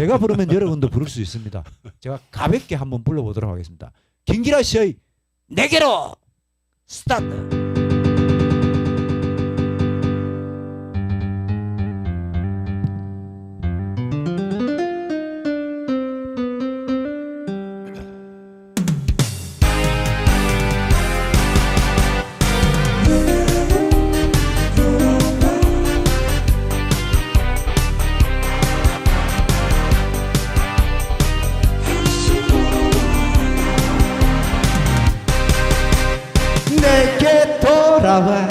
제가 부르면 여러분도 부를 수 있습니다. 제가 가볍게 한번 불러보도록 하겠습니다. 김기라 씨의 내게로 스타트. 돌아와.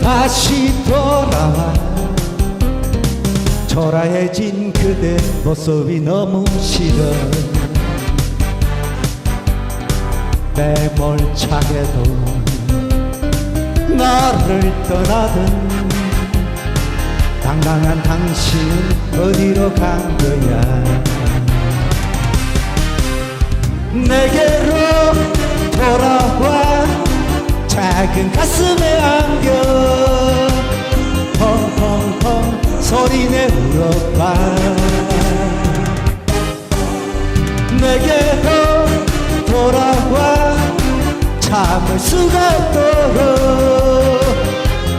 다시 돌아와. 초라해진 그대 모습이 너무 싫어. 매몰차게도 나를 떠나든 당당한 당신은 어디로 간 거야? 내게로 작은 가슴에 안겨. 펑펑펑 소리내 울어봐. 내게로 돌아와. 참을 수가 없도록.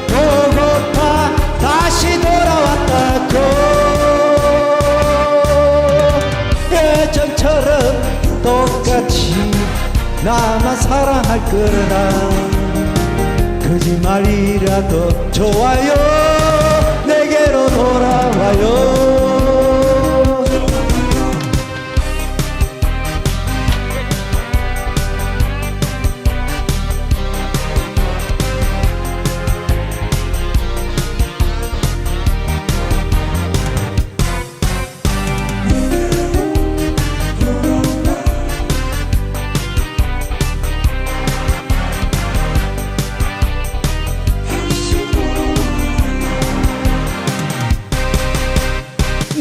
보고파 다시 돌아왔다고. 예전처럼 똑같이 나만 사랑할 거라 거짓말이라도 좋아요. 내게로 돌아와요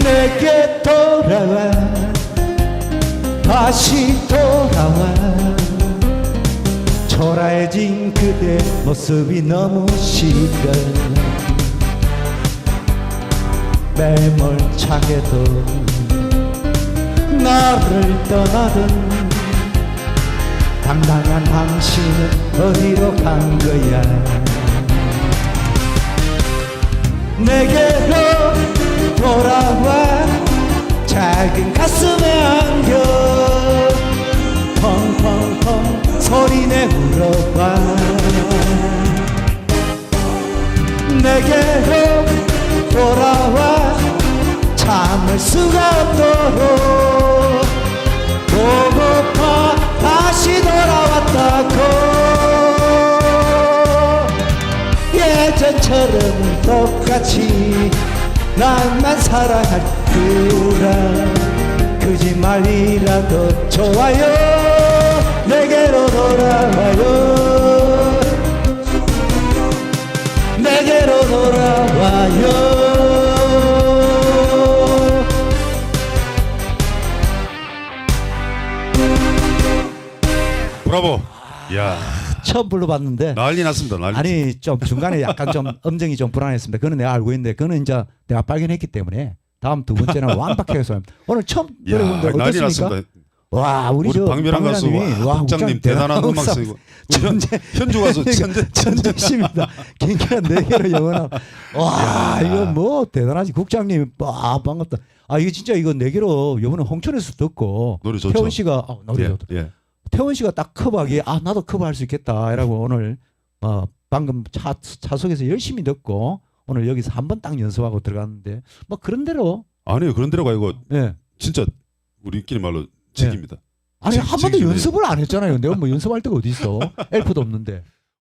내게 돌아와. 다시 돌아와. 초라해진 그대 모습이 너무 싫어 매몰차게도 나를 떠나든 당당한 당신은 어디로 간 거야 가슴에 안겨. 펑펑펑 소리내 울어봐. 내게로 돌아와 참을 수가 없도록. 보고파 다시 돌아왔다고. 예전처럼 똑같이 나만 사랑할 거라 거짓말이라도 좋아요 내게로 돌아와요 내게로 돌아와요 브라보. 야 처음 불러봤는데 난리 났습니다. 난리. 아니 좀 중간에 약간 좀 음정이 좀 불안했습니다. 그는 내가 알고 있는데 그는 이제 내가 발견했기 때문에 다음 두 번째는 완벽해서 오늘 처음 난리 어떻습니까? 났습니다. 와 우리, 우리 저 박미란 가수 와 국장님 대단한 음악 쓰고 천재 현주 가수 천재 천재십니다. 굉장한 네 개로 영원한 와 이거 뭐 대단하지 국장님 와 반갑다. 아 이거 진짜 이거 네 개로 이번에 홍천에서 듣고 노래 좋죠. 태원 씨가 어, 노래 예, 좋다. 예. 태원 씨가 딱 커버하기에 아 나도 커버할 수 있겠다 이라고 오늘 어 방금 차 차속에서 열심히 듣고 오늘 여기서 한 번 딱 연습하고 들어갔는데 뭐 그런 대로. 아니요. 그런 데로 가고 예. 진짜 우리끼리 말로 책입니다. 아니 책- 한 번도 연습을 안 했잖아요. 내가 뭐 연습할 데가 어디 있어? 엘프도 없는데